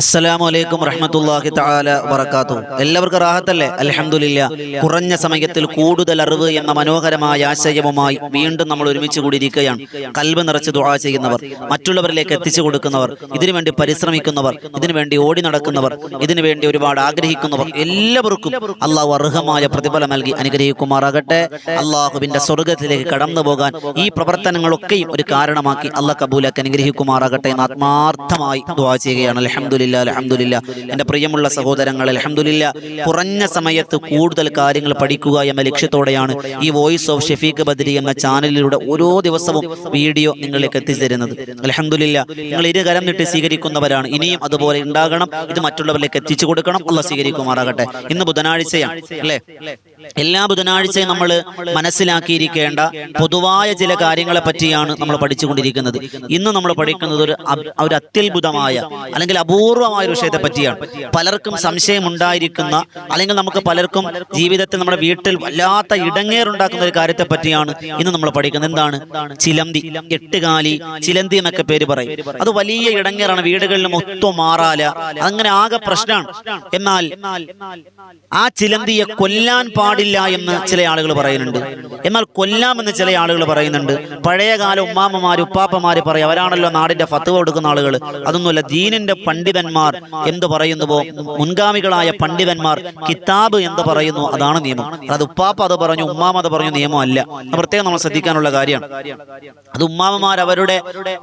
അസ്സലാമു അലൈക്കും റഹ്മത്തുള്ളാഹി തആല വബറകാതു എല്ലാവർക്കും റാഹത്തല്ലേ? അൽഹംദുലില്ല. കുറഞ്ഞ സമയത്തിൽ കൂടുതൽ അറിവ് എന്ന മനോഹരമായ ആശയവുമായി വീണ്ടും നമ്മൾ ഒരുമിച്ച് കൂടിയിരിക്കുകയാണ്. കൽബ് നിറച്ച് ദുആ ചെയ്യുന്നവർ മറ്റുള്ളവരിലേക്ക് എത്തിച്ചു കൊടുക്കുന്നവർ ഇതിനുവേണ്ടി പരിശ്രമിക്കുന്നവർ ഇതിനുവേണ്ടി ഓടി നടക്കുന്നവർ ഇതിനുവേണ്ടി ഒരുപാട് ആഗ്രഹിക്കുന്നവർ എല്ലാവർക്കും അള്ളാഹു അർഹമായ പ്രതിഫലം നൽകി അനുഗ്രഹിക്കുമാറാകട്ടെ. അള്ളാഹുവിന്റെ സ്വർഗത്തിലേക്ക് കടന്നു പോകാൻ ഈ പ്രവർത്തനങ്ങളൊക്കെയും ഒരു കാരണമാക്കി അള്ളാഹ് കബൂലക്ക് അനുഗ്രഹിക്കുമാറാകട്ടെ എന്ന് ആത്മാർത്ഥമായി ദുആ ചെയ്യുകയാണ്. അലഹമുല്ല അലഹമുല്ല എന്റെ പ്രിയമുള്ള സഹോദരങ്ങൾ അലഹമുല്ല കുറഞ്ഞ സമയത്ത് കൂടുതൽ കാര്യങ്ങൾ പഠിക്കുക എന്ന ലക്ഷ്യത്തോടെയാണ് ഈ വോയിസ് ഓഫ് ഷെഫീഖ് ബദരി എന്ന ചാനലിലൂടെ ഓരോ ദിവസവും വീഡിയോ നിങ്ങളിലേക്ക് എത്തിച്ചേരുന്നത്. അലഹമുല്ല നിങ്ങൾ ഇരുകരം നീട്ടി സ്വീകരിക്കുന്നവരാണ്. ഇനിയും അതുപോലെ ഉണ്ടാകണം. ഇത് മറ്റുള്ളവരിലേക്ക് എത്തിച്ചു കൊടുക്കണം. അല്ല സ്വീകരിക്കുമാറാകട്ടെ. ഇന്ന് ബുധനാഴ്ചയാണ് അല്ലേ? എല്ലാ ബുധനാഴ്ചയും നമ്മൾ മനസ്സിലാക്കിയിരിക്കേണ്ട പൊതുവായ ചില കാര്യങ്ങളെ പറ്റിയാണ് നമ്മൾ പഠിച്ചുകൊണ്ടിരിക്കുന്നത്. ഇന്ന് നമ്മൾ പഠിക്കുന്നത് ഒരു ഒരു അത്യത്ഭുതമായ അല്ലെങ്കിൽ അപൂർവമായ ഒരു വിഷയത്തെ പറ്റിയാണ്. പലർക്കും സംശയം ഉണ്ടായിരിക്കുന്ന അല്ലെങ്കിൽ നമുക്ക് പലർക്കും ജീവിതത്തിൽ നമ്മുടെ വീട്ടിൽ വല്ലാത്ത ഇടങ്ങേറുണ്ടാക്കുന്ന ഒരു കാര്യത്തെ പറ്റിയാണ് ഇന്ന് നമ്മൾ പഠിക്കുന്നത്. എന്താണ്? ചിലന്തി. എട്ടുകാലി. ചിലന്തി എന്നൊക്കെ പേര് പറയും. അത് വലിയ ഇടങ്ങേറാണ്. വീടുകളിൽ മൊത്തം മാറാല. അങ്ങനെ ആകെ പ്രശ്നമാണ്. എന്നാൽ ആ ചിലന്തിയെ കൊല്ലാൻ പാടില്ല എന്ന് ചില ആളുകൾ പറയുന്നുണ്ട്. എന്നാൽ കൊല്ലാമെന്ന് ചില ആളുകൾ പറയുന്നുണ്ട്. പഴയകാല ഉമ്മാമ്മമാര് ഉപ്പാപ്പമാര് പറയും അവരാണല്ലോ നാടിന്റെ ഫത്തുവ കൊടുക്കുന്ന ആളുകൾ. അതൊന്നുമല്ല ദീനിന്റെ പണ്ഡിതന്മാർ എന്ത് പറയുന്നുവോ? മുൻഗാമികളായ പണ്ഡിതന്മാർ കിതാബ് എന്ന് പറയുന്നു? അതാണ് നിയമം. അത് ഉപ്പാപ്പ അത് പറഞ്ഞു ഉമ്മാമ അത് പറഞ്ഞു നിയമമല്ല. പ്രത്യേകം നമ്മൾ ശ്രദ്ധിക്കാനുള്ള കാര്യമാണ് അത് ഉമ്മാമമാർ അവരുടെ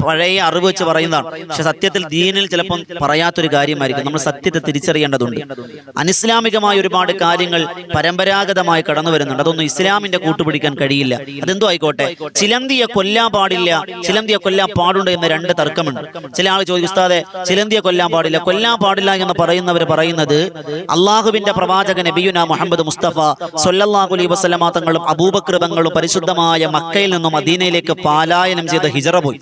പഴയ അറിവ് വെച്ച് പറയുന്നതാണ്. പക്ഷെ സത്യത്തിൽ ദീനിൽ ചിലപ്പം പറയാത്തൊരു കാര്യമായിരിക്കും. നമ്മൾ സത്യത്തെ തിരിച്ചറിയേണ്ടതുണ്ട്. അനിസ്ലാമികമായ ഒരുപാട് കാര്യങ്ങൾ പരമ്പരാഗതമായി കടന്നു വരുന്നുണ്ട്. അതൊന്നും ഇസ്ലാമിന്റെ കൂട്ടുപിടിക്കാൻ കഴിയില്ല. അതെന്തോ ആയിക്കോട്ടെ? ചിലന്തിയെ കൊല്ലാൻ പാടില്ല. ചിലന്തിയെ കൊല്ലാൻ പാടുണ്ട് എന്ന രണ്ട് തർക്കമുണ്ട്. ചില ആൾ ചോദിക്കും ഉസ്താദെ ചിലന്തിയെ കൊല്ലാൻ പാടില്ല. കൊല്ലാൻ പാടില്ല എന്ന് പറയുന്നവർ പറയുന്നത് അള്ളാഹുവിന്റെ പ്രവാചക നബിയുന മുഹമ്മദ് മുസ്തഫ സൊല്ലാഹു അലൈ വസ്ലമാ തങ്ങളും പരിശുദ്ധമായ മക്കയിൽ നിന്നും അദീനയിലേക്ക് പാലായനം ചെയ്ത ഹിജറ പോയി.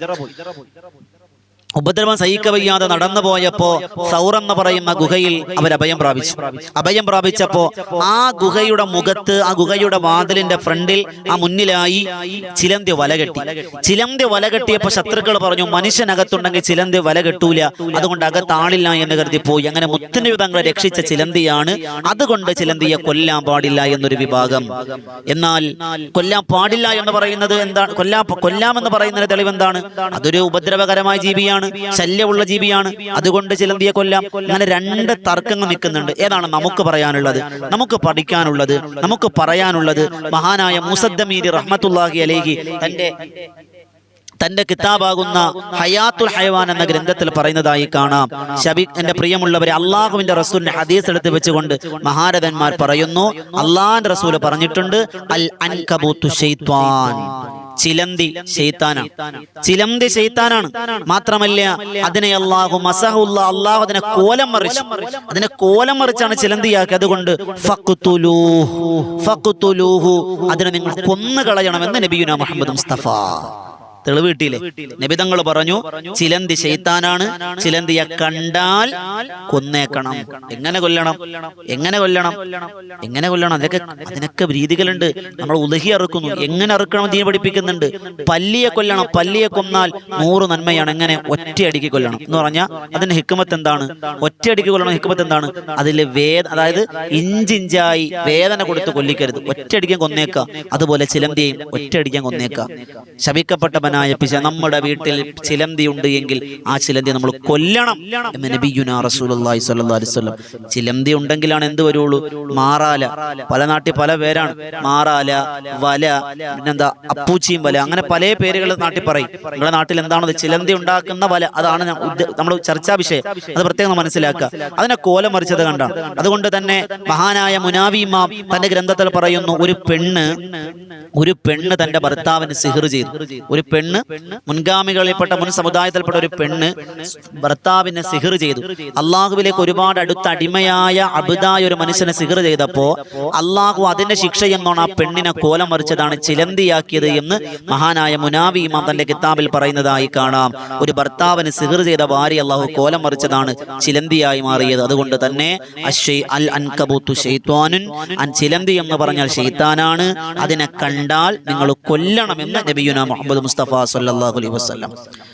ഉപദ്രവം സഹിക്കവയ്യാതെ നടന്നു പോയപ്പോ സൗർ എന്ന് പറയുന്ന ഗുഹയിൽ അവർ അഭയം പ്രാപിച്ചു. അഭയം പ്രാപിച്ചപ്പോ ആ ഗുഹയുടെ മുഖത്ത് ആ ഗുഹയുടെ വാതിലിന്റെ ഫ്രണ്ടിൽ ആ മുന്നിലായി ചിലന്തി വല കെട്ടി. ചിലന്തി വല കെട്ടിയപ്പോ ശത്രുക്കൾ പറഞ്ഞു മനുഷ്യനകത്തുണ്ടെങ്കിൽ ചിലന്തി വല കെട്ടൂല അതുകൊണ്ട് അകത്താളില്ല എന്ന് കരുതി പോയി. അങ്ങനെ മുത്തനബി തങ്ങളെ രക്ഷിച്ച ചിലന്തിയാണ് അതുകൊണ്ട് ചിലന്തിയെ കൊല്ലാൻ പാടില്ല എന്നൊരു വിഭാഗം. എന്നാൽ കൊല്ലാൻ പാടില്ല എന്ന് പറയുന്നത് എന്താണ്? കൊല്ലാ കൊല്ലാമെന്ന് പറയുന്നതിന് തെളിവ് എന്താണ് അതൊരു ഉപദ്രവകരമായ ജീവിയാണ്. ശല്യമുള്ള ജീവിയാണ്. അതുകൊണ്ട് ചിലന്തിയെ കൊല്ലാം. അങ്ങനെ രണ്ട് തർക്കങ്ങൾ നിൽക്കുന്നുണ്ട്. ഏതാണ് നമുക്ക് പറയാനുള്ളത്? നമുക്ക് പഠിക്കാനുള്ളത് നമുക്ക് പറയാനുള്ളത് മഹാനായ മുസദ്ദമീരി റഹ്മത്തുല്ലാഹി അലേഹി തന്റെ തന്റെ കിതാബാകുന്ന ഹയാത്തുൽ ഹയവാൻ എന്ന ഗ്രന്ഥത്തിൽ പറയുന്നതായി കാണാം. ഷബി എന്റെ പ്രിയമുള്ളവരെ അള്ളാഹുവിന്റെ റസൂലിന്റെ ഹദീസ് എടുത്ത് വെച്ചുകൊണ്ട് മഹാരഥന്മാർ പറയുന്നു അള്ളാഹിന്റെ റസൂൽ പറഞ്ഞിട്ടുണ്ട് അൽ അൻകബൂത്തു ചിലന്തി ചിലന്തി ഷെയ്ത്താനാണ് മാത്രമല്ല അതിനെ അള്ളാഹു മസഹുല്ല അള്ളാഹു അതിനെ കോലം മറിച്ചു. അതിനെ കോലം മറിച്ചാണ് ചിലന്തിയാക്കി അതുകൊണ്ട് അതിനെ നിങ്ങൾ കൊന്നു കളയണമെന്ന് നബിയുന മുഹമ്മദ് മുസ്തഫ. തെളിവ് കിട്ടിയില്ലേ? നിബിതങ്ങൾ പറഞ്ഞു ചിലന്തി ശൈത്താനാണ് ചിലന്തിയെ കണ്ടാൽ കൊന്നേക്കണം. എങ്ങനെ കൊല്ലണം? എങ്ങനെ കൊല്ലണം? എങ്ങനെ കൊല്ലണം? അതൊക്കെ അതിനൊക്കെ രീതികളുണ്ട്. നമ്മൾ ഉലഹി അറുക്കുന്നു. എങ്ങനെ അറുക്കണം? തീ പഠിപ്പിക്കുന്നുണ്ട് പല്ലിയെ കൊല്ലണം. പല്ലിയെ കൊന്നാൽ നൂറ് നന്മയാണ്. എങ്ങനെ? ഒറ്റയടിക്ക് കൊല്ലണം. എന്ന് പറഞ്ഞാൽ അതിന്റെ ഹിക്കുമത്ത് എന്താണ്? ഒറ്റയടിക്ക് കൊല്ലണം. ഹിക്കുമത്ത് എന്താണ്? അതിൽ വേദ അതായത് ഇഞ്ചിഞ്ചായി വേദന കൊടുത്ത് കൊല്ലിക്കരുത്. ഒറ്റയടിക്കാൻ കൊന്നേക്കാം അതുപോലെ ചിലന്തിയെയും ഒറ്റയടിക്കാൻ കൊന്നേക്കാം ശപിക്കപ്പെട്ടവനായ പിശ നമ്മുടെ വീട്ടിൽ ചിലന്തി ഉണ്ട് എങ്കിൽ ആ ചിലന്തി നമ്മൾ കൊല്ലണം എന്ന് ചിലന്തി ഉണ്ടെങ്കിലാണ് എന്ത് വരുള്ളൂ? മാറാല. പല നാട്ടിൽ പല പേരാണ്. മാറാല വല പിന്നെന്താ അപ്പൂച്ചിയും വല. അങ്ങനെ പല പേരുകൾ നാട്ടിൽ പറയും. നിങ്ങളുടെ നാട്ടിൽ എന്താണത്? ചിലന്തി ഉണ്ടാക്കുന്ന വല. അതാണ് നമ്മൾ ചർച്ചാ വിഷയം. അത് പ്രത്യേകം മനസ്സിലാക്കുക. അതിനെ കോല മറിച്ചത് കണ്ടാണ്. അതുകൊണ്ട് തന്നെ മഹാനായ മുനാവിമാം തന്റെ ഗ്രന്ഥത്തിൽ പറയുന്നു ഒരു പെണ്ണ് ഒരു പെണ്ണ് തന്റെ ഭർത്താവിന് സിഹർ ചെയ്തു. ഒരു പെണ്ണ് മുൻഗാമികളിൽപ്പെട്ട മുൻ സമുദായത്തിൽപ്പെട്ട ഒരു പെണ്ണ് ഭർത്താവിനെ സിഹിർ ചെയ്തു. അള്ളാഹുവിലേക്ക് ഒരുപാട് അടുത്ത അടിമയായ അബുദായ ഒരു മനുഷ്യനെ സിഹിർ ചെയ്തപ്പോ അള്ളാഹു അതിന്റെ ശിക്ഷ എന്നോണം ആ പെണ്ണിനെ കോലം മറിച്ചതാണ് ചിലന്തിയാക്കിയത് എന്ന് മഹാനായ മുനാവി ഇമാം തന്റെ കിതാബിൽ പറയുന്നതായി കാണാം. ഒരു ഭർത്താവിന് സിഹിർ ചെയ്ത ഭാര്യ അള്ളാഹു കോലം മറിച്ചതാണ് ചിലന്തിയായി മാറിയത്. അതുകൊണ്ട് തന്നെ അൽ അൻ ചിലന്തി എന്ന് പറഞ്ഞാൽ ഷെയ്ത്താനാണ് അതിനെ കണ്ടാൽ നിങ്ങൾ കൊല്ലണമെന്ന് നബിയുന മുഹമ്മദ് മുസ്തഫ സല്ലല്ലാഹു അലൈഹി വസല്ലം.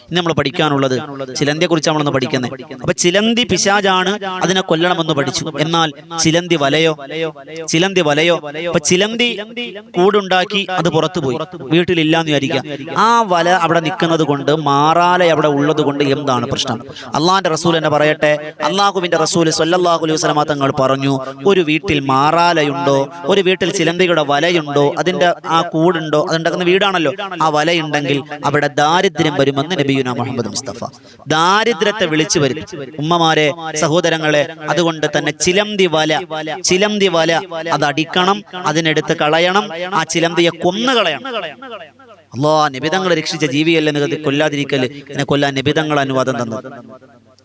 ഇന്ന് നമ്മൾ പഠിക്കാനുള്ളത് ചിലന്തിയെ കുറിച്ച് നമ്മളൊന്ന് പഠിക്കുന്നത്. അപ്പൊ ചിലന്തി പിശാജാണ് അതിനെ കൊല്ലണമെന്ന് പഠിച്ചു. എന്നാൽ ചിലന്തി വലയോ? ചിലന്തി വലയോ? അപ്പൊ ചിലന്തി കൂടുണ്ടാക്കി അത് പുറത്തു പോയി വീട്ടിലില്ലാന്ന് വിചാരിക്കാം ആ വല അവിടെ നിൽക്കുന്നത് കൊണ്ട് മാറാല അവിടെ ഉള്ളത് കൊണ്ട് എന്താണ് പ്രശ്നം? അള്ളാന്റെ റസൂൽ എന്നെ പറയട്ടെ. അള്ളാഹുവിന്റെ റസൂൽ സല്ലല്ലാഹു അലൈഹി തങ്ങൾ പറഞ്ഞു ഒരു വീട്ടിൽ മാറാലയുണ്ടോ? ഒരു വീട്ടിൽ ചിലന്തിയുടെ വലയുണ്ടോ? അതിന്റെ ആ കൂടുണ്ടോ? അതുണ്ടാക്കുന്ന വീടാണല്ലോ. ആ വലയുണ്ടെങ്കിൽ അവിടെ ദാരിദ്ര്യം വരുമെന്ന് നബിയുന മുഹമ്മദ് മുസ്തഫ. ദാരിദ്ര്യത്തെ വിളിച്ചു വരും ഉമ്മമാരെ സഹോദരങ്ങളെ അതുകൊണ്ട് തന്നെ ചിലന്തി വല ചിലന്തി വല അത് അടിക്കണം അതിനെടുത്ത് കളയണം ആ ചിലന്തിയെ കൊന്നു കളയണം. അല്ലോ നിബിതങ്ങൾ രക്ഷിച്ച ജീവിയല്ലേ എന്ന് കരുതി കൊല്ലാതിരിക്കൽ. എന്നെ കൊല്ലാൻ നിബിതങ്ങൾ അനുവാദം തന്നത്.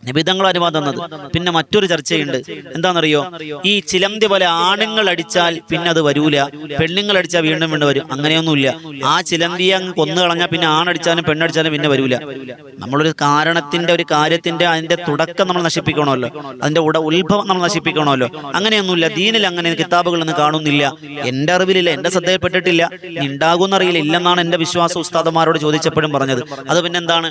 നിബിതങ്ങൾ അനുവാദം തന്നത്. പിന്നെ മറ്റൊരു ചർച്ചയുണ്ട്. എന്താണെന്നറിയോ? ഈ ചിലന്തി പോലെ ആണുങ്ങൾ അടിച്ചാൽ പിന്നെ അത് വരൂല. പെണ്ണുങ്ങൾ അടിച്ചാൽ വീണ്ടും വീണ്ടും വരും. അങ്ങനെയൊന്നുമില്ല. ആ ചിലന്തിയെ അങ്ങ് കൊന്നു കളഞ്ഞാൽ പിന്നെ ആണടിച്ചാലും പെണ്ണടിച്ചാലും പിന്നെ വരൂല. നമ്മളൊരു കാരണത്തിന്റെ ഒരു കാര്യത്തിന്റെ അതിന്റെ തുടക്കം നമ്മൾ നശിപ്പിക്കണമല്ലോ. അതിന്റെ ഉട ഉത്ഭവം നമ്മൾ നശിപ്പിക്കണമല്ലോ. അങ്ങനെയൊന്നുമില്ല. ദീനിൽ അങ്ങനെ കിതാബുകളൊന്നും കാണുന്നില്ല. എന്റെ അറിവിലില്ല. എന്റെ ശ്രദ്ധയിൽപ്പെട്ടിട്ടില്ല. ഇനി ഉണ്ടാകുമെന്നറിയില്ല ഇല്ലെന്നാണ് എന്റെ വിശ്വാസ ഉസ്താദന്മാരോട് ചോദിച്ചപ്പോഴും പറഞ്ഞത്. അത് പിന്നെന്താണ്?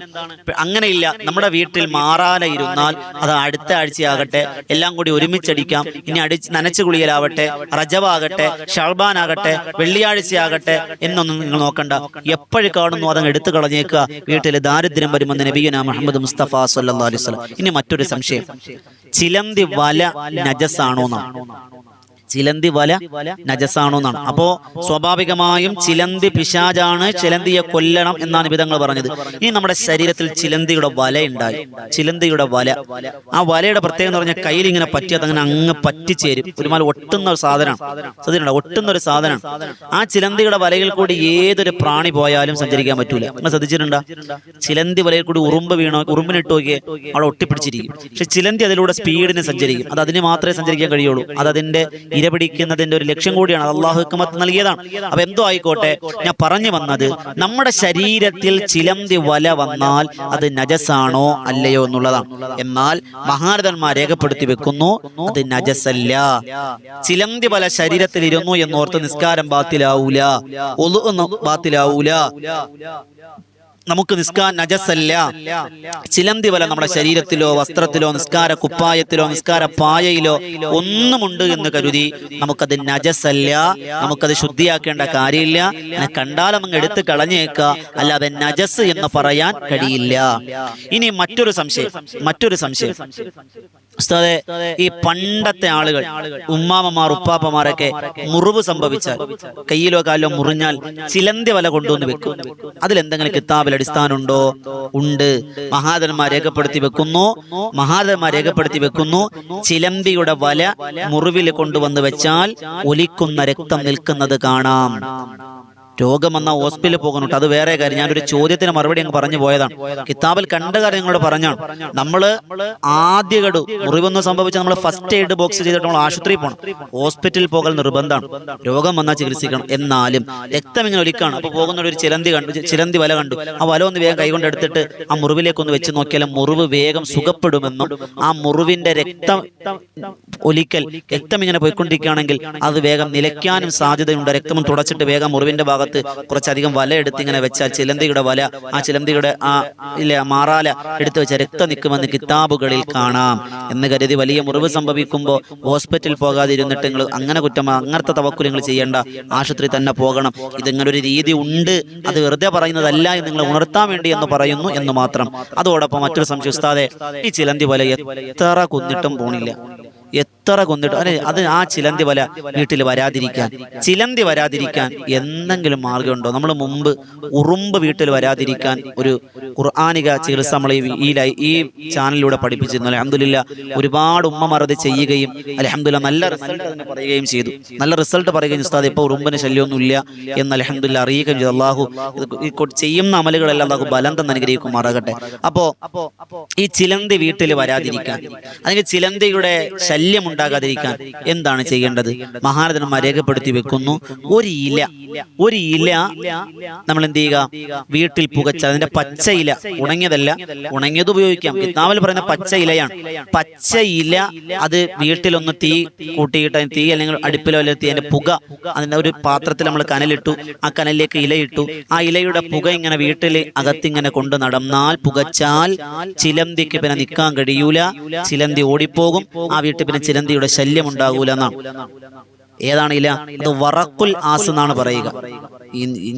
അങ്ങനെയില്ല. നമ്മുടെ വീട്ടിൽ മാറാല ഇരുന്നാൽ അത് അടുത്ത ആഴ്ചയാകട്ടെ. എല്ലാം കൂടി ഒരുമിച്ചടിക്കാം. ഇനി അടിച്ച് നനച്ചു കുളിയലാവട്ടെ റജവാകട്ടെ ഷർബാൻ ആകട്ടെ വെള്ളിയാഴ്ചയാകട്ടെ എന്നൊന്നും നിങ്ങൾ നോക്കണ്ട. എപ്പോഴും കാണുന്നു അതങ്ങ് എടുത്തു കളഞ്ഞേക്കുക. വീട്ടിൽ ദാരിദ്ര്യം വരുമെന്ന് നബിയുന മുഹമ്മദ് മുസ്തഫ സല്ലാ അലൈഹി ഇനി മറ്റൊരു സംശയം. ചിലന്തി വല നജസാണോ എന്നാണ് ചിലന്തി വല നജസാണോ എന്നാണ് അപ്പോ സ്വാഭാവികമായും ചിലന്തി പിശാജാണ് ചിലന്തിയെ കൊല്ലണം എന്നാണ് വിധങ്ങൾ പറഞ്ഞത്. ഇനി നമ്മുടെ ശരീരത്തിൽ ചിലന്തിയുടെ വല ഉണ്ടായി ചിലന്തിയുടെ വല. ആ വലയുടെ പ്രത്യേകത എന്ന് പറഞ്ഞാൽ കയ്യിൽ ഇങ്ങനെ പറ്റിയത് അങ്ങനെ അങ്ങ് പറ്റിച്ചേരും. ഒരുമാല ഒട്ടുന്ന ഒരു സാധനമാണ്. സത്യം ഒട്ടുന്ന ഒരു സാധനമാണ്. ആ ചിലന്തിയുടെ വലയിൽ കൂടി ഏതൊരു പ്രാണി പോയാലും സഞ്ചരിക്കാൻ പറ്റൂല. നിങ്ങൾ ശ്രദ്ധിച്ചിട്ടുണ്ടോ? ചിലന്തി വലയിൽ കൂടി ഉറുമ്പ് വീണോ? ഉറുമ്പിനിട്ട് നോക്കിയേ അവിടെ ഒട്ടിപ്പിടിച്ചിരിക്കും. പക്ഷെ ചിലന്തി അതിലൂടെ സ്പീഡിന് സഞ്ചരിക്കും. അത് അതിന് മാത്രമേ സഞ്ചരിക്കാൻ കഴിയുള്ളൂ. അത് അതിന്റെ ഇരപിടിക്കുന്നതിന്റെ ഒരു ലക്ഷ്യം കൂടിയാണ്. അള്ളാഹു ഹുക്കുമത്ത് നൽകിയതാണ്. അപ്പൊ എന്തോ ആയിക്കോട്ടെ? ഞാൻ പറഞ്ഞു വന്നത് നമ്മുടെ ശരീരത്തിൽ ചിലന്തി വല വന്നാൽ അത് നജസാണോ അല്ലയോ എന്നുള്ളതാണ്. എന്നാൽ മഹാരഥന്മാർ രേഖപ്പെടുത്തി വെക്കുന്നു അത് നജസല്ല. ചിലന്തി വല ശരീരത്തിൽ ഇരുന്നു എന്നോർത്ത് നിസ്കാരം ബാത്തിലാവൂല ഒളു ബാത്തിലാവൂല. നമുക്ക് നിസ്കാ നജസല്ല. ചിലന്തി വല നമ്മുടെ ശരീരത്തിലോ വസ്ത്രത്തിലോ നിസ്കാര കുപ്പായത്തിലോ നിസ്കാര പായയിലോ ഒന്നുമുണ്ട് എന്ന് കരുതി നമുക്കത് നജസല്ല. നമുക്കത് ശുദ്ധിയാക്കേണ്ട കാര്യമില്ല. അങ്ങനെ കണ്ടാലും അങ്ങ് എടുത്ത് കളഞ്ഞേക്കുക അല്ലാതെ നജസ് എന്ന് പറയാൻ കഴിയില്ല. ഇനി മറ്റൊരു സംശയം. മറ്റൊരു സംശയം. ഉസ്താദെ ഈ പണ്ടത്തെ ആളുകൾ ഉമ്മാമമാർ ഉപ്പാപ്പമാരൊക്കെ മുറിവ് സംഭവിച്ചാൽ കയ്യിലോ കാലിലോ മുറിഞ്ഞാൽ ചിലന്തി വല കൊണ്ടുവന്ന് വെക്കും. അതിലെന്തെങ്കിലും കിതാബിൽ അടിസ്ഥാനമുണ്ടോ? ഉണ്ട്. മഹാദന്മാർ രേഖപ്പെടുത്തി വെക്കുന്നു. മഹാദന്മാർ രേഖപ്പെടുത്തി വെക്കുന്നു. ചിലമ്പിയുടെ വല മുറിവിൽ കൊണ്ടുവന്ന് വെച്ചാൽ ഒലിക്കുന്ന രക്തം നിൽക്കുന്നത് കാണാം. രോഗം വന്ന ഹോസ്പിറ്റലിൽ പോകുന്നുണ്ട്. അത് വേറെ കാര്യം. ഞാനൊരു ചോദ്യത്തിന് മറുപടി അങ്ങ് പറഞ്ഞു പോയതാണ്. കിതാബിൽ കണ്ട കാര്യം നിങ്ങളോട് പറഞ്ഞാണ്. നമ്മൾ ആദ്യ ഗഡു മുറിവൊന്നും സംഭവിച്ചാൽ നമ്മൾ ഫസ്റ്റ് എയ്ഡ് ബോക്സ് ചെയ്തിട്ട് നമ്മൾ ആശുപത്രിയിൽ പോകണം ഹോസ്പിറ്റലിൽ പോകൽ നിർബന്ധമാണ്. രോഗം വന്നാൽ ചികിത്സിക്കണം. എന്നാലും രക്തം ഇങ്ങനെ ഒലിക്കാണ്. അപ്പൊ പോകുന്ന ഒരു ചിലന്തി കണ്ടു ചിലന്തി വല കണ്ടു. ആ വല ഒന്ന് വേഗം കൈകൊണ്ട് എടുത്തിട്ട് ആ മുറിവിലേക്ക് ഒന്ന് വെച്ച് നോക്കിയാൽ മുറിവ് വേഗം സുഖപ്പെടുമെന്നും ആ മുറിവിന്റെ രക്തം ഒലിക്കൽ രക്തം ഇങ്ങനെ പോയിക്കൊണ്ടിരിക്കുകയാണെങ്കിൽ അത് വേഗം നിലയ്ക്കാനും സാധ്യതയുണ്ട്. രക്തം തുടച്ചിട്ട് വേഗം മുറിവിന്റെ ഭാഗത്ത് കുറച്ചധികം വല എടുത്ത് ഇങ്ങനെ വെച്ചാൽ ചിലന്തിയുടെ വല ആ ചിലന്തിയുടെ ആ ഇല്ല മാറാല എടുത്ത് വെച്ച രക്തം നിൽക്കുമെന്ന് കിതാബുകളിൽ കാണാം. എന്ന് കരുതി വലിയ മുറിവ് സംഭവിക്കുമ്പോൾ ഹോസ്പിറ്റലിൽ പോകാതിരുന്നിട്ട് നിങ്ങൾ അങ്ങനെ കുറ്റം അങ്ങനത്തെ തവക്കുലങ്ങൾ ചെയ്യേണ്ട ആശുപത്രി തന്നെ പോകണം. ഇതിങ്ങനെ ഒരു രീതി ഉണ്ട്? അത് വെറുതെ പറയുന്നതല്ല എന്ന് നിങ്ങൾ ഉണർത്താൻ വേണ്ടി എന്ന് പറയുന്നു എന്ന് മാത്രം. അതോടൊപ്പം മറ്റൊരു സംശയം ഉസ്താദെ ഈ ചിലന്തി വല എത്ര കുന്നിട്ടും പോണില്ല. എത്ര കൊന്നിട്ട് അല്ലെ അത് ആ ചിലന്തി വല വീട്ടിൽ വരാതിരിക്കാൻ ചിലന്തി വരാതിരിക്കാൻ എന്തെങ്കിലും മാർഗമുണ്ടോ നമ്മൾ മുമ്പ് ഉറുമ്പ് വീട്ടിൽ വരാതിരിക്കാൻ ഒരു ഖുർആാനിക ചികിത്സ നമ്മൾ ഈ ഈ ലൈ- ഈ ചാനലിലൂടെ പഠിപ്പിച്ചിരുന്നു. അലഹമില്ല ഒരുപാട് ഉമ്മമാർ അത് ചെയ്യുകയും അലഹമില്ല നല്ല റിസൾട്ട് തന്നെ പറയുകയും ചെയ്തു. നല്ല റിസൾട്ട് പറയുകയും ഉസ്താദ് ഇപ്പോൾ ഉറുമ്പിന് ശല്യമൊന്നും ഇല്ല എന്ന് അലഹമില്ല അറിയുകയും ചെയ്തു. അള്ളാഹു ചെയ്യുന്ന അമലുകളെല്ലാം അള്ളാഹു ബലം തന്നെ അനുഗ്രഹിക്കുമാറാകട്ടെ അപ്പോ ഈ ചിലന്തി വീട്ടിൽ വരാതിരിക്കാൻ അല്ലെങ്കിൽ ചിലന്തിയുടെ ശല്യം ഉണ്ടാകാതിരിക്കാൻ എന്താണ് ചെയ്യേണ്ടത്? മഹാരഥന്മാർ രേഖപ്പെടുത്തി വെക്കുന്നു. ഒരു ഇല ഒരു ഇല നമ്മൾ എന്ത് ചെയ്യുക? വീട്ടിൽ പുകച്ച അതിന്റെ പച്ച ഇല ഉണങ്ങിയതല്ല ഉണങ്ങിയത് ഉപയോഗിക്കാം. കിതാബിൽ പറയുന്ന പച്ച ഇലയാണ്. പച്ച ഇല അത് വീട്ടിലൊന്ന് തീ കൂട്ടിയിട്ട് തീ അല്ലെങ്കിൽ അടുപ്പിലോ അല്ലെങ്കിൽ തീ അതിന്റെ പുക അതിന്റെ ഒരു പാത്രത്തിൽ നമ്മൾ കനലിട്ടു. ആ കനലിലേക്ക് ഇലയിട്ടു ആ ഇലയുടെ പുക ഇങ്ങനെ വീട്ടിൽ അകത്തിങ്ങനെ കൊണ്ട് നടന്നാൽ പുകച്ചാൽ ചിലന്തിക്ക് പിന്നെ നിൽക്കാൻ കഴിയൂല. ചിലന്തി ഓടിപ്പോകും. ആ വീട്ടിൽ പിന്നെ ചിലന്തിയുടെ ശല്യം ശല്യമുണ്ടാകൂലെന്നാണ് ഏതാണ് ഇല അത് വറക്കുൽ ആസ് എന്നാണ് പറയുക.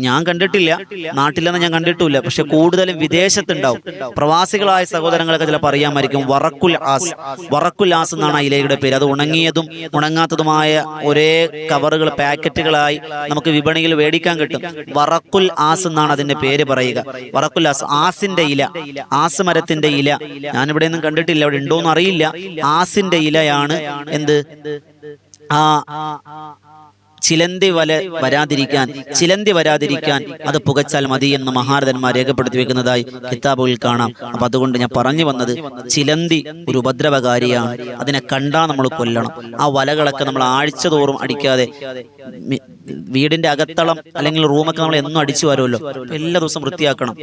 ഞാൻ കണ്ടിട്ടില്ല. നാട്ടിലെന്ന് ഞാൻ കണ്ടിട്ടില്ല പക്ഷെ കൂടുതലും വിദേശത്തുണ്ടാവും. പ്രവാസികളായ സഹോദരങ്ങളൊക്കെ ചിലപ്പോൾ അറിയാമായിരിക്കും വറക്കുൽ ആസ്. വറക്കുൽ ആസ് എന്നാണ് ആ ഇലയുടെ പേര്. അത് ഉണങ്ങിയതും ഉണങ്ങാത്തതുമായ ഒരേ കവറുകൾ പാക്കറ്റുകളായി നമുക്ക് വിപണിയിൽ മേടിക്കാൻ കിട്ടും. വറക്കുൽ ആസ് എന്നാണ് അതിന്റെ പേര് പറയുക. വറക്കുൽ ആസ് ആസിന്റെ ഇല. ആസ് മരത്തിന്റെ ഇല. ഞാനിവിടെ ഒന്നും കണ്ടിട്ടില്ല. അവിടെ ഉണ്ടോന്നും അറിയില്ല. ആസിന്റെ ഇലയാണ് എന്ത്? ആ ചിലന്തി വല വരാതിരിക്കാൻ ചിലന്തി വരാതിരിക്കാൻ അത് പുകച്ചാൽ മതി എന്ന് മഹാരഥന്മാർ രേഖപ്പെടുത്തി വെക്കുന്നതായി കിതാബുകളിൽ കാണാം. അപ്പൊ അതുകൊണ്ട് ഞാൻ പറഞ്ഞു വന്നത് ചിലന്തി ഒരു ഉപദ്രവകാരിയാണ്. അതിനെ കണ്ടാ നമ്മൾ കൊല്ലണം. ആ വലകളൊക്കെ നമ്മൾ ആഴ്ച തോറും അടിക്കാതെ വീടിന്റെ അകത്തളം അല്ലെങ്കിൽ റൂമൊക്കെ നമ്മൾ എന്നും അടിച്ചു വരുമല്ലോ. എല്ലാ ദിവസവും വൃത്തിയാക്കണം.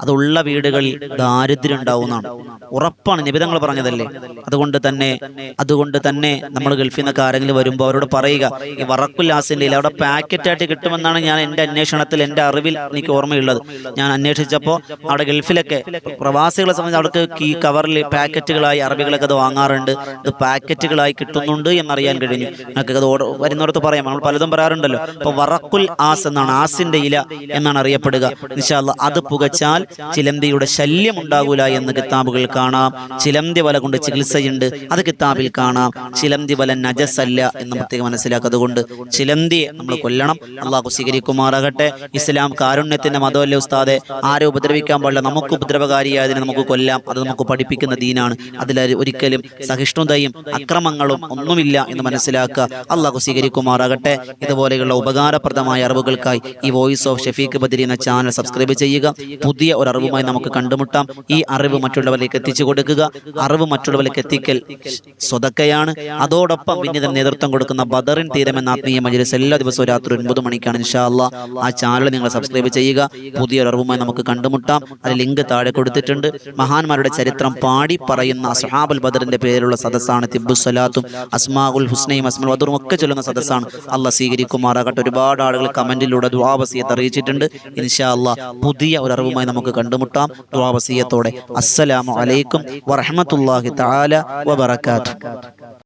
അതുള്ള വീടുകളിൽ ദാരിദ്ര്യം ഉണ്ടാവുന്നതാണ്. ഉറപ്പാണ് നിബിതങ്ങൾ പറഞ്ഞതല്ലേ? അതുകൊണ്ട് തന്നെ അതുകൊണ്ട് തന്നെ നമ്മൾ ഗൾഫിൽ നിന്നൊക്കെ ആരെങ്കിലും വരുമ്പോൾ അവരോട് പറയുക ഈ വറക്കുല്ലാസിന്റെ അവിടെ പാക്കറ്റായിട്ട് കിട്ടുമെന്നാണ് ഞാൻ എന്റെ അന്വേഷണത്തിൽ എന്റെ അറിവിൽ എനിക്ക് ഓർമ്മയുള്ളത്. ഞാൻ അന്വേഷിച്ചപ്പോൾ അവിടെ ഗൾഫിലൊക്കെ പ്രവാസികളെ സംബന്ധിച്ച് അവർക്ക് ഈ കവറിൽ പാക്കറ്റുകളായി അറബികളൊക്കെ അത് വാങ്ങാറുണ്ട്. പാക്കറ്റുകളായി കിട്ടുന്നുണ്ട് എന്നറിയാൻ കഴിഞ്ഞു. നിങ്ങൾക്ക് അത് വരുന്നവർക്ക് പറയാം. നമ്മൾ പലതും പറയാറുണ്ടല്ലോ. അപ്പൊ വറക്കുൽ ആസ് എന്നാണ് ആസിന്റെ ഇല എന്നാണ് അറിയപ്പെടുക. നിശാല്ല അത് പുകച്ചാൽ ചിലന്തിയുടെ ശല്യം ഉണ്ടാകൂല എന്ന് കിതാബുകൾ കാണാം. ചിലന്തി വല കൊണ്ട് ചികിത്സയുണ്ട് അത് കിതാബിൽ കാണാം. ചിലന്തി വല നജസല്ല എന്ന് പ്രത്യേകം മനസ്സിലാക്കുക അതുകൊണ്ട് ചിലന്തിയെ നമ്മൾ കൊല്ലണം. അള്ളാഹു സ്വീകരിക്കുമാറാകട്ടെ. ഇസ്ലാം കാരുണ്യത്തിന്റെ മതമല്ലേ ഉസ്താദെ? ആരെ ഉപദ്രവിക്കാൻ പാടില്ല? നമുക്ക് ഉപദ്രവകാരിയായതിനെ നമുക്ക് കൊല്ലാം. അത് നമുക്ക് പഠിപ്പിക്കുന്ന ദീനാണ്. അതിൽ ഒരിക്കലും സഹിഷ്ണുതയും അക്രമങ്ങളും ഒന്നുമില്ല എന്ന് മനസ്സിലാക്കുക. അള്ളാഹു സ്വീകരിക്കുമാറാകട്ടെ. ഇതുപോലെയുള്ള ഉപകാരപ്രദമായ അറിവുകൾക്കായി ഈ വോയിസ് ഓഫ് ഷെഫീഖ് ബദരി എന്ന ചാനൽ സബ്സ്ക്രൈബ് ചെയ്യുക. പുതിയ ഒരു അറിവുമായി നമുക്ക് കണ്ടുമുട്ടാം. ഈ അറിവ് മറ്റുള്ളവരിലേക്ക് എത്തിച്ചു കൊടുക്കുക. അറിവ് മറ്റുള്ളവരിലേക്ക് എത്തിക്കൽ സ്വതക്കയാണ്. അതോടൊപ്പം പിന്നീട് നേതൃത്വം കൊടുക്കുന്ന ബദറിൻ തീരം എന്ന ആത്മീയ മജ്ലിസ് എല്ലാ ദിവസവും രാത്രി ഒൻപത് മണിക്കാണ് ഇൻഷാല്ല ആ ചാനൽ നിങ്ങൾ സബ്സ്ക്രൈബ് ചെയ്യുക. പുതിയൊരു അറിവുമായി നമുക്ക് കണ്ടുമുട്ടാം. അതിൽ ലിങ്ക് താഴെ കൊടുത്തിട്ടുണ്ട്. മഹാന്മാരുടെ ചരിത്രം പാടി പറയുന്ന സഹാബൽ ബദറിന്റെ പേരിലുള്ള സദസ്സാണ് തിബുസലാത്തും അസ്മാഉൽ ഹുസ്നയും അസ്മൽ ബദറും ഒക്കെ ചൊല്ലുന്ന സദസ്സാണ്. അള്ളാഹ് സ്വീകരിക്കുമാറാകട്ടെ ഒരുപാട് ആളുകൾ കമന്റിലൂടെ ദ്വാവസീയത്ത് അറിയിച്ചിട്ടുണ്ട്. ഇൻഷാ അല്ലാ പുതിയ ഒരു അറിവുമായി നമുക്ക് കണ്ടുമുട്ടാം. ദ്വാവസീയത്തോടെ അസ്സലാമു അലൈക്കും വറഹ്മത്തുള്ളാഹി തആല വബറകാതുഹു.